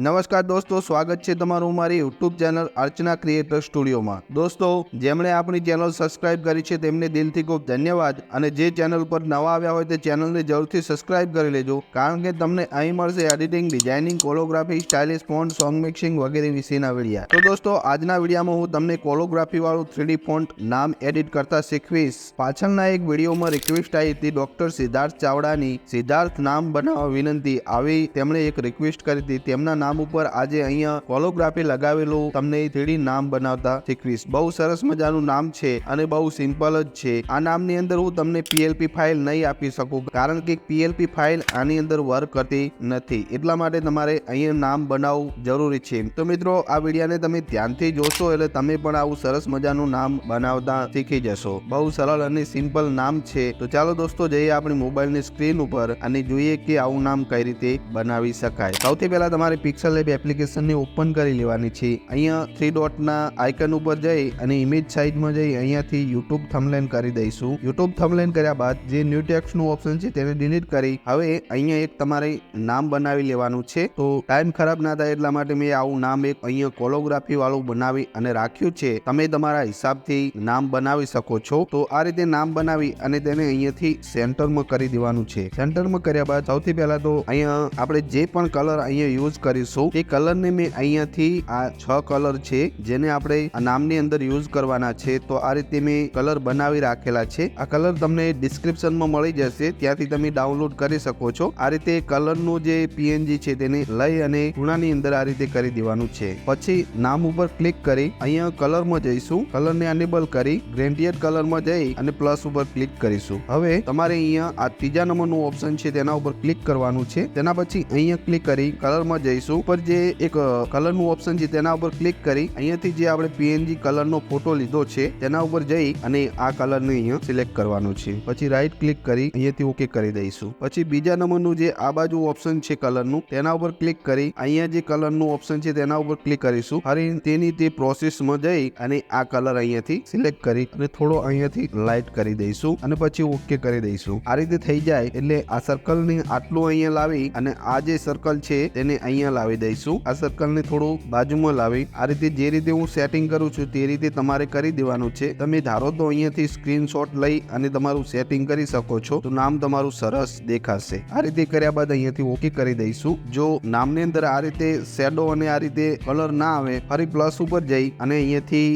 નમસ્કાર દોસ્તો, સ્વાગત છે તમારું મારી યુટ્યુબ ચેનલ અર્ચના ક્રિએટર સ્ટુડિયોમાં. દોસ્તો, જેમણે આપણી ચેનલ સબસ્ક્રાઇબ કરી છે તેમને દિલથી ખૂબ ધન્યવાદ અને જે ચેનલ પર નવા આવ્યા હોય તે ચેનલને જરૂરથી સબસ્ક્રાઇબ કરી લેજો, કારણ કે તમને અહીં મળશે editing, designing calligraphy stylish font, song mixing વગેરે વિશેના વિડીયા. તો દોસ્તો, આજના વિડીયામાં હું તમને કોલોગ્રાફી વાળું થ્રીડી ફોન્ટ નામ એડિટ કરતા શીખવીશ. પાછળના એક વિડીયોમાં રિક્વેસ્ટ આવી હતી ડોક્ટર સિદ્ધાર્થ ચાવડાની. સિદ્ધાર્થ નામ બનાવવા વિનંતી. આવી તેમણે એક રિક્વેસ્ટ કરી હતી. તેમના નામ ઉપર આજે અહીંયા હોલોગ્રાફી લગાવેલું તમને થ્રીડી નામ બનાવતા શીખવીશ. બહુ સરસ મજાનું નામ છે અને બહુ સિમ્પલ જ છે. આ નામની અંદર હું તમને પીએલપી ફાઇલ નહીં આપી શકું કારણ કે પીએલપી ફાઇલ આની અંદર વર્ક કરતી નથી. એટલા માટે તમારે અહીંયા નામ બનાવવું જરૂરી છે. તો મિત્રો, આ વિડીયાને તમે ધ્યાનથી જોશો એટલે તમે પણ આવું સરસ મજાનું નામ બનાવતા શીખી જશો. બહુ સરળ અને સિમ્પલ નામ છે. તો ચાલો દોસ્તો, જઈએ આપણી મોબાઈલની સ્ક્રીન ઉપર અને જોઈએ કે આવું નામ કઈ રીતે બનાવી શકાય. સૌથી પહેલા તમારે પિક્સલ એપ એપ્લિકેશનને ઓપન કરી લેવાની છે. અહીંયા થ્રી ડોટના આઇકન ઉપર જઈ અને ઇમેજ સાઇઝમાં જઈ અહીંયાથી યુટ્યુબ થમલેન કરી દઈશું. યુટ્યુબ થમલેન કર્યા બાદ જે ન્યૂ ટેક્સનું ઓપ્શન છે તેને ડિલીટ કરી હવે અહીંયા એક તમારે નામ બનાવી લેવાનું છે. તો ટાઈમ ખરાબ ના થાય એટલા માટે મેં આવું નામ એક અહીંયા કોલોગ્રાફી વાળું બનાવી અને રાખ્યું છે. તમે તમારા હિસાબથી નામ બનાવી શકો છો. તો આ રીતે નામ બનાવી અને તેને અહીંયાથી સેન્ટરમાં કરી દેવાનું છે. સેન્ટરમાં કર્યા બાદ સૌથી પહેલા તો અહીંયા આપણે જે પણ કલર અહીંયા યુઝ કરીશું. તે કલરને મેં અહીંયાથી આ છ કલર છે, જેને આપણે નામની અંદર યુઝ કરવાના છે, તો આ રીતે મેં કલર બનાવી રાખેલા છે. આ કલર તમને ડિસ્ક્રિપ્શનમાં મળી જશે, ત્યાંથી તમે ડાઉનલોડ કરી શકો છો. આ રીતે કલરનું જે પીએનજી છે તેને લઈ અને ખૂણાની અંદર આ રીતે કરી દેવાનું છે. પછી નામ ઉપર ક્લિક કરી, અહીંયા કલરમાં જઈશું. કલરને એનેબલ કરી ગ્રેન્ડિયટ કલરમાં જઈ અને પ્લસ ઉપર ક્લિક કરીશું. હવે તમારે અહીંયા આ ત્રીજા નંબરનું ઓપ્શન છે, તેના ઉપર ક્લિક કરવાનું છે. તેના પછી અહીંયા ક્લિક કરી, કલરમાં જઈશું. ઉપર જે એક કલરનું ઓપ્શન છે, તેના ઉપર ક્લિક કરી અહીંયાથી જે આપણે પીએનજી કલરનો ફોટો લીધો છે, તેના ઉપર જઈ અને આ કલરને અહીંયા સિલેક્ટ કરવાનું છે. પછી રાઈટ ક્લિક કરી અહીંયાથી ઓકે કરી દઈશું. પછી બીજા નંબરનું જે આ બાજુ ઓપ્શન છે કલરનું તેના ઉપર ક્લિક કરી અહીંયા જે કલરનું ઓપ્શન છે, તેના ઉપર ક્લિક કરીશું. અને તેની તે પ્રોસેસમાં જઈ અને આ કલર અહીંયાથી સિલેક્ટ કરી અને થોડો અહીંયાથી લાઇટ કરી દઈશું અને પછી ઓકે કરી દઈશું. આ રીતે થઈ જાય એટલે આ સર્કલને આટલું અહીંયા લાવી અને આ જે સર્કલ છે, તેને અહીંયા લાવી દઈશું. આ સર્કલને થોડું બાજુમાં લાવી. આ રીતે જે રીતે હું સેટિંગ કરું છું તે રીતે તમારે કરી દેવાનું છે. તમે ધારો તો અહીંયાથી સ્ક્રીનશોટ લઈ અને તમારું સેટિંગ કરી શકો છો. તો નામ તમારું સરસ દેખાશે. આ રીતે કર્યા બાદ અહીંયાથી ઓકે કરી દઈશું. જો નામની અંદર આ રીતે શેડો અને આ રીતે કલર ના આવે, ફરી પ્લસ ઉપર જઈ અને અહીંયાથી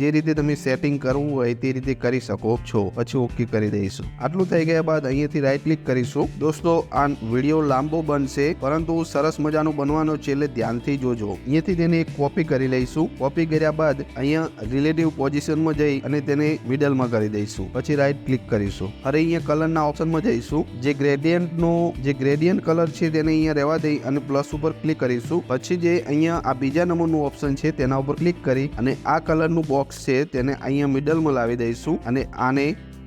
જે રીતે તમે સેટિંગ કરવું હોય તે રીતે કરી શકો છો. પછી ઓકે કરી દઈશું. આટલું થઈ ગયા બાદ અહીંયાથી રાઈટ ક્લિક કરીશું. દોસ્તો, આ વીડિયો લાંબો બનશે, પરંતુ સરસ મજાનું બનવાનો છે ધ્યાનથી જોજો. અહીંયાથી તેને એક કોપી કરી લઈશું. કોપી કર્યા બાદ અહીંયા રિલેટિવ પોઝિશનમાં જઈ અને તેને મિડલમાં કરી દઈશું. પછી રાઈટ ક્લિક કરીશું. હવે અહીંયા કલરના ઓપ્શનમાં જઈશું. જે ગ્રેડિયન્ટનો જે ગ્રેડિયન્ટ કલર છે તેને અહીંયા રહેવા દઈ અને પ્લસ ઉપર ક્લિક કરીશું. પછી જે અહીંયા આ બીજા નંબરનું ઓપ્શન છે તેના ઉપર ક્લિક કરી અને આ કલરનું બોક્સ છે તેને અહીંયા મિડલમાં લાવી દઈશું અને આને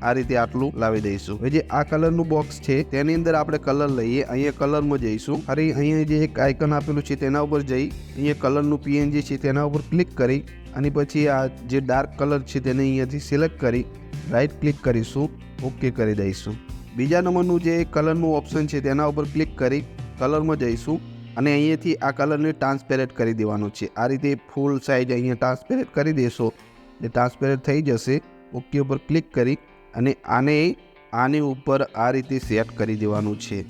આ રીતે આટલું લાવી દઈશું. હવે જે આ કલરનું બોક્સ છે, તેની અંદર આપણે કલર લઈએ, અહીંયા કલરમાં જઈશું. ફરી અહીંયા જે એક આઇકન આપેલું છે, તેના ઉપર જઈ, અહીંયા કલરનું પીએનજી છે, તેના ઉપર ક્લિક કરી, અને પછી આ જે ડાર્ક કલર છે, તેને અહીંયાથી સિલેક્ટ કરી રાઈટ ક્લિક કરીશું ઓકે કરી દઈશું. બીજા નંબરનું જે કલરનું ઓપ્શન છે, તેના ઉપર ક્લિક કરી, કલરમાં જઈશું, અને અહીંયાથી આ કલરને ટ્રાન્સપેરેન્ટ કરી દેવાનું છે. આ રીતે ફૂલ સાઇઝ અહીંયા ટ્રાન્સપેરેન્ટ કરી દેશો, એટલે ટ્રાન્સપેરેન્ટ થઈ જશે. ઓકે ઉપર ક્લિક કરી અને આને આની ઉપર આ રીતે સેટ કરી દેવાનું છે.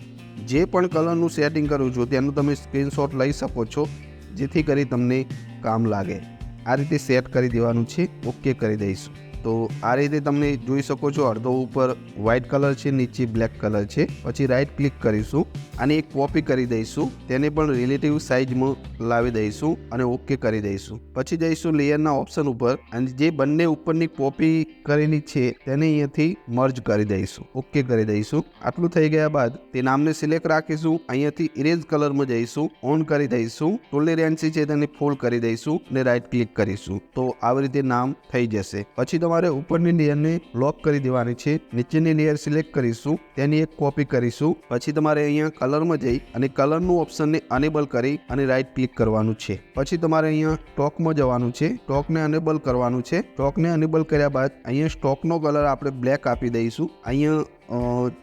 જે પણ કલરનું સેટિંગ કરું છું, તેનું તમે સ્ક્રીનશોટ લઈ શકો છો, જેથી કરી તમને કામ લાગે. આ રીતે સેટ કરી દેવાનું છે ઓકે કરી દઈશું. તો આ રીતે તમને જોઈ શકો છો અડધો ઉપર વ્હાઇટ કલર છે, નીચે બ્લેક કલર છે. પછી રાઈટ ક્લિક કરીશું અને એક કોપી કરી દઈશું. તેને પણ રિલેટિવ સાઇઝમાં લાવી દઈશું અને ઓકે કરી દઈશું. પછી જઈશું લેયરના ઓપ્શન ઉપર અને જે બંને ઉપરની કોપી કરેલી છે તેને અહીંયાથી મર્જ કરી દઈશું. ઓકે કરી દઈશું. આટલું થઈ ગયા બાદ તે નામને સિલેક્ટ રાખીશું. અહીંયાથી ઇરેઝ કલરમાં જઈશું. ઓન કરી દઈશું. ટોલરેન્સી છે તેને ફોલ્ડ કરી દઈશું અને રાઈટ ક્લિક કરીશું. તો આવી રીતે નામ થઈ જશે. પછી તમારે ઉપરની લેયરને લોક કરી દેવાની છે. નીચેની લેયર સિલેક્ટ કરીશું, તેની એક કોપી કરીશું. પછી તમારે અહીંયા કલરમાં જઈ અને કલરનું ઓપ્શનને અનેબલ કરી અને રાઈટ ક્લિક કરવાનું છે. પછી તમારે અહીંયા સ્ટોકમાં જવાનું છે. સ્ટોકને અનેબલ કરવાનું છે. સ્ટોકને અનેબલ કર્યા બાદ અહીંયા સ્ટોકનો કલર આપણે બ્લેક આપી દઈશું. અહીંયા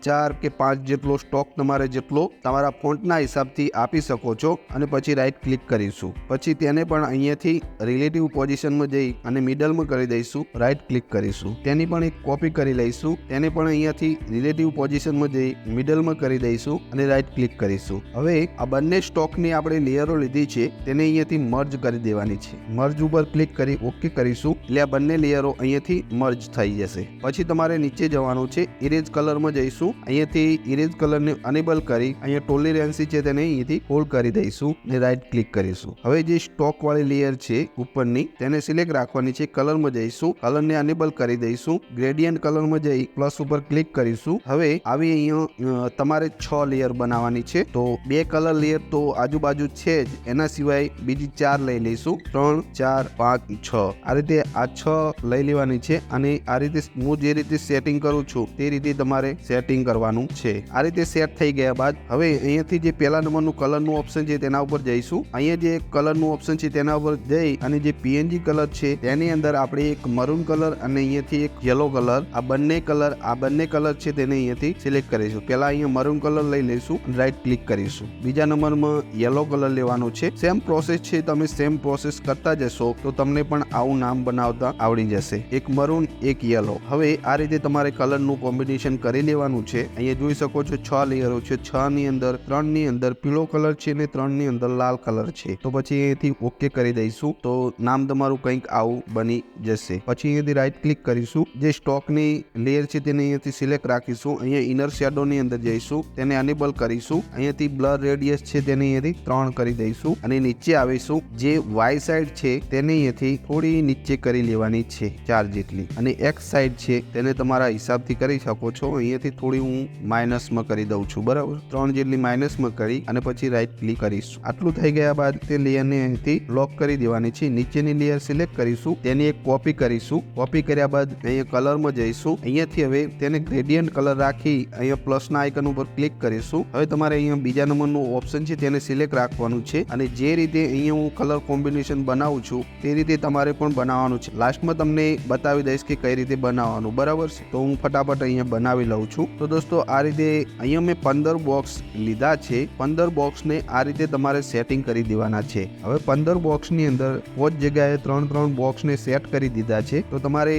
ચાર કે પાંચ જેટલો સ્ટોક તમારે જેટલો તમારા ફોન્ટના હિસાબથી આપી શકો છો અને પછી રાઈટ ક્લિક કરીશું. પછી તેને પણ અહીંયાથી રિલેટિવ પોઝિશનમાં જઈ અને મિડલમાં કરી દઈશું રાઈટ ક્લિક કરીશું. તેની પણ એક કોપી કરી લઈશું, તેને પણ અહીંયાથી રિલેટિવ પોઝિશનમાં જઈ મિડલમાં કરી દઈશું અને રાઈટ ક્લિક કરીશું. હવે આ બંને સ્ટોકની આપણે લેયરો લીધી છે, તેને અહીંયાથી મર્જ કરી દેવાની છે. મર્જ ઉપર ક્લિક કરી ઓકે કરીશું, એટલે આ બંને લેયરો અહીંયાથી મર્જ થઈ જશે. પછી તમારે નીચે જવાનું છે ઇરેજ કલરમાં જઈશું. અહીંયાથી ઇરેઝ કલરને અનેબલ કરી અહીંયા ટોલરન્સી છે તેને અહીંયાથી હોલ્ડ કરી દઈશું ને રાઈટ ક્લિક કરીશું. હવે જે સ્ટોક વાળી લેયર છે ઉપરની, તેને સિલેક્ટ રાખવાની છે. કલરમાં જઈશું. કલરને અનેબલ કરી દઈશું. ગ્રેડિયન્ટ કલરમાં જઈ પ્લસ ઉપર ક્લિક કરીશું. હવે આવી અહીંયા તમારે છ લેયર બનાવવાની છે. તો બે કલર લેયર તો આજુબાજુ છે જ. એના સિવાય બીજી ચાર લઈ લઈશું. ત્રણ, ચાર, પાંચ, છ. આ રીતે આ છ લઈ લેવાની છે અને આ રીતે હું જે રીતે સેટિંગ કરું છું તે રીતે તમારે સેટિંગ કરવાનું છે. આ રીતે સેટ થઈ ગયા બાદ હવે અહીંયાથી જે પહેલા નંબરનું કલરનું ઓપ્શન છે તેના ઉપર જઈશું. અહીંયા જે કલરનું ઓપ્શન છે તેના ઉપર જઈ અને જે પીએનજી કલર છે તેની અંદર આપણે એક મરૂન કલર અને અહીંયાથી એક યલો કલર આ બંને કલર આ બંને કલર છે તેને અહીંયાથી સિલેક્ટ કરીશું. પહેલા અહીંયા મરૂન કલર લઈ લઈશું રાઈટ ક્લિક કરીશું. બીજા નંબરમાં યલો કલર લેવાનો છે. સેમ પ્રોસેસ છે, તમે સેમ પ્રોસેસ કરતા જશો તો તમને પણ આવું નામ બનાવતા આવડી જશે. એક મરૂન એક યલો હવે આ રીતે તમારે કલરનું કોમ્બિનેશન કરી લેવાનું છે. અહીંયા જોઈ શકો છો છ લેયરો છે. છ ની અંદર ત્રણની અંદર પીળો કલર છે ને ત્રણની અંદર લાલ કલર છે. તો પછી અહીંયાથી ઓકે કરી દઈશું. તો નામ તમારું કંઈક આવું બની જશે. પછી અહીંયાથી રાઈટ ક્લિક કરીશું. જે સ્ટોકની લેયર છે તેને અહીંયાથી સિલેક્ટ રાખીશું. અહીંયા ઇનર શેડોની અંદર જઈશું. તેને અનેબલ કરીશું. અહીંયાથી બ્લર રેડિયસ છે તેને અહીંયાથી ત્રણ કરી દઈશું. અને નીચે આવીશું. જે વાય સાઈડ છે તેને અહીંયાથી થોડી નીચે કરી લેવાની છે. ચાર જેટલી. અને એક્સ સાઈડ છે તેને તમારા હિસાબથી કરી શકો છો. અહીંયાથી થોડી હું માઇનસમાં કરી દઉં છું, બરાબર? ત્રણ જેટલી માઇનસમાં કરી અને પછી રાઈટ ક્લિક કરીશું. આટલું થઈ ગયા બાદ તે લેયરને અહીંથી લોક કરી દેવાની છે. નીચેની લેયર સિલેક્ટ કરીશું, તેની એક કોપી કરીશું. કોપી કર્યા બાદ અહીંયા કલરમાં જઈશું. અહીંયાથી હવે તેને ગ્રેડિયન્ટ કલર રાખી અહીંયા પ્લસના આઇકન ઉપર ક્લિક કરીશું. હવે તમારે અહીંયા બીજા નંબરનું ઓપ્શન છે, તેને સિલેક્ટ રાખવાનું છે. અને જે રીતે અહીંયા હું કલર કોમ્બિનેશન બનાવું છું, તે રીતે તમારે પણ બનાવવાનું છે. લાસ્ટમાં તમને બતાવી દઈશ કે કઈ રીતે બનાવવાનું, બરાબર છે? તો હું ફટાફટ અહીંયા બનાવી લઉં છું. તો દોસ્તો, આ રીતે અહીંયા મેં પંદર બોક્સ લીધા છે. પંદર બોક્સને આ રીતે તમારે સેટિંગ કરી દેવાના છે. હવે પંદર બોક્સની અંદર કોચ જગ્યાએ ત્રણ ત્રણ બોક્સને સેટ કરી દીધા છે. તો તમારે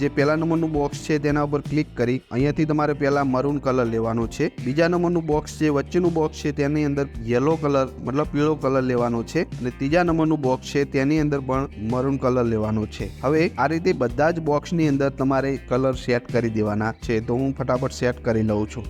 જે પહેલા નંબરનું બોક્સ છે તેના ઉપર ક્લિક કરી અહીંયાથી તમારે પહેલા મરૂન કલર લેવાનો છે. બીજા નંબરનું બોક્સ જે વચ્ચેનું બોક્સ છે તેની અંદર યલો કલર મતલબ પીળો કલર લેવાનો છે. અને ત્રીજા નંબરનું બોક્સ છે તેની અંદર પણ મરૂન કલર લેવાનો છે. હવે આ રીતે બધા જ બોક્સની અંદર તમારે કલર સેટ કરી દેવાના છે. તો હું ફટાફટ સેટ કરી લઉં છું.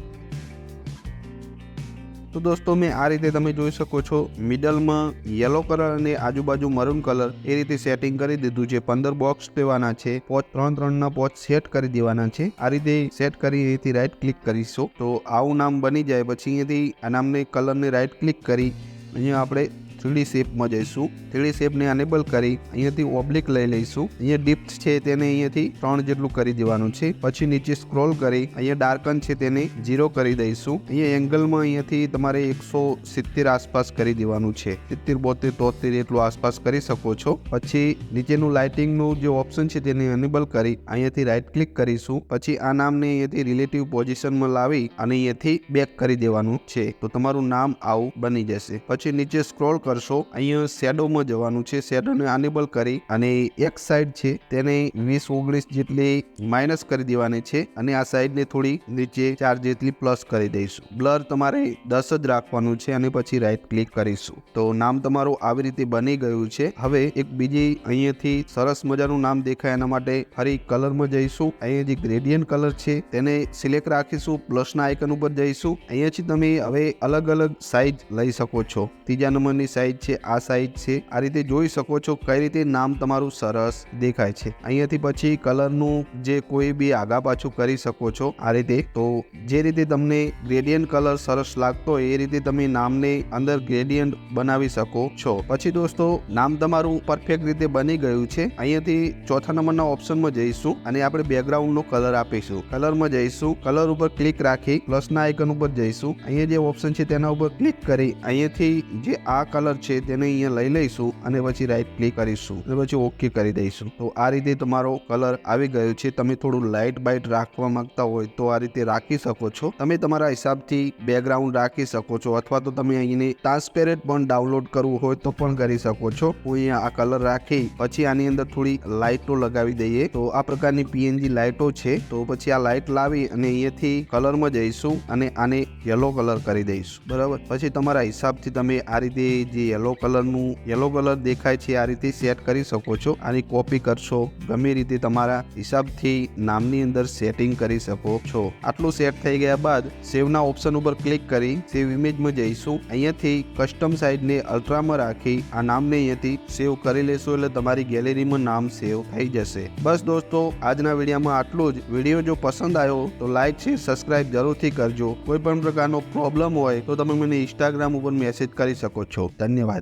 તો દોસ્તો, મેં આ રીતે તમે જોઈ શકો છો, મિડલમાં યલો કલર અને આજુબાજુ મરૂન કલર એ રીતે સેટિંગ કરી દીધું છે. પંદર બોક્સ દેવાના છે, પોચ ત્રણ ત્રણના પોચ સેટ કરી દેવાના છે. આ રીતે સેટ કરી અહીંથી રાઈટ ક્લિક કરીશું. તો આવું નામ બની જાય, પછી અહીંયાથી આ નામને કલરને રાઈટ ક્લિક કરી, અહીંયા આપણે થ્રીડી શેપમાં જઈશું. થ્રીડી શેપને અનેબલ કરી અહીંયાથી ઓબ્લિક લઈ લઈશું. અહીંયા ડિપ્થ છે તેને અહીંયાથી ત્રણ જેટલું કરી દેવાનું છે. પછી નીચે સ્ક્રોલ કરી અહીંયા ડાર્કન છે તેને ઝીરો કરી દઈશું. અહીંયા એંગલમાં અહીંયાથી તમારે એકસો સિત્તેર આસપાસ કરી દેવાનું છે. સિત્તેર, બોતેર, તોતેર એટલું આસપાસ કરી શકો છો. પછી નીચેનું લાઇટિંગનું જે ઓપ્શન છે તેને અનેબલ કરી અહીંયાથી રાઇટ ક્લિક કરીશું. પછી આ નામને અહીંયાથી રિલેટિવ પોઝિશનમાં લાવી અને અહીંયાથી બેક કરી દેવાનું છે. તો તમારું નામ આવું બની જશે. પછી નીચે સ્ક્રોલ કરશો અહીંયા શેડોમાં જવાનું છે. શેડોને અનેબલ કરી અને એક સાઈડ છે તેને વીસ, ઓગણીસ જેટલી માઇનસ કરી દેવાની છે અને આ સાઈડને થોડી નીચે ચાર જેટલી પ્લસ કરી દઈશું. બ્લર તમારે દસ જ રાખવાનું છે અને પછી રાઈટ ક્લિક કરીશું. તો નામ તમારું આવી રીતે બની ગયું છે. હવે એક બીજી અહીંયાથી સરસ મજાનું નામ દેખાય એના માટે ફરી કલરમાં જઈશું. અહીંયા જે ગ્રેડિયન્ટ કલર છે તેને સિલેક્ટ રાખીશું. પ્લસના આઇકન ઉપર જઈશું. અહીંયાથી તમે હવે અલગ અલગ સાઈઝ લઈ શકો છો. ત્રીજા નંબરની સાઈઝ છે, આ સાઈઝ છે. આ રીતે જોઈ શકો છો કઈ રીતે નામ તમારું સરસ દેખાય છે. અહીંયાથી પછી કલરનું જે કોઈ બી આગા પાછું કરી શકો છો આ રીતે. તો જે રીતે તમને ગ્રેડિયન્ટ કલર સરસ લાગતો એ રીતે તમે નામને અંદર ગ્રેડિયન્ટ બનાવી શકો છો. પછી દોસ્તો, નામ તમારું પરફેક્ટ રીતે બની ગયું છે. અહીંયાથી ચોથા નંબરના ઓપ્શનમાં જઈશું અને આપણે બેકગ્રાઉન્ડનો કલર આપીશું. કલરમાં જઈશું કલર ઉપર ક્લિક રાખી પ્લસના આઇકન ઉપર જઈશું. અહીંયા જે ઓપ્શન છે તેના ઉપર ક્લિક કરી, અહીંયાથી જે આ કલર કલર છે તેને અહીંયા લઈ લઈશું અને પછી રાઈટ ક્લિક કરીશું અને પછી ઓકે કરી દઈશું. તો આ રીતે તમારો કલર આવી ગયો છે. તમે થોડું લાઇટ બાઇટ રાખવા માંગતા હોય તો આ રીતે રાખી શકો છો. તમે તમારા હિસાબથી બેકગ્રાઉન્ડ રાખી શકો છો અથવા તો તમે અહીંને ટ્રાન્સપેરેન્ટ પણ ડાઉનલોડ કરવું હોય તો પણ કરી શકો છો. હું અહીંયા આ કલર રાખી પછી આની અંદર થોડી લાઇટો લગાવી દઈએ. તો આ પ્રકારની પીએનજી લાઇટો છે. તો પછી આ લાઇટ લાવી અને અહીંયાથી કલરમાં જઈશું અને આને યલો કલર કરી દઈશું. બરાબર? પછી તમારા હિસાબથી તમે આ રીતે જે યલો કલરનું યલો કલર દેખાય છે, આ રીતે સેટ કરી શકો છો. આની કોપી કરશો. ગમે રીતે તમારા હિસાબથી નામની અંદર સેટિંગ કરી શકો છો. આટલું સેટ થઈ ગયા બાદ સેવના ઓપ્શન ઉપર ક્લિક કરી સેવ ઇમેજમાં જઈશું. અહીંયાથી કસ્ટમ સાઇડને અલ્ટ્રામાં રાખી આ નામને અહીંયાથી સેવ કરી લેશો એટલે તમારી ગેલેરીમાં નામ સેવ થઈ જશે. બસ દોસ્તો, આજના વિડીયોમાં આટલું જ. વીડિયો જો પસંદ આવ્યો તો લાઈક છે સબસ્ક્રાઇબ જરૂરથી કરજો. કોઈ પણ પ્રકારનો પ્રોબ્લેમ હોય તો તમે મને ઇન્સ્ટાગ્રામ ઉપર મેસેજ કરી શકો છો. ધન્યવાદ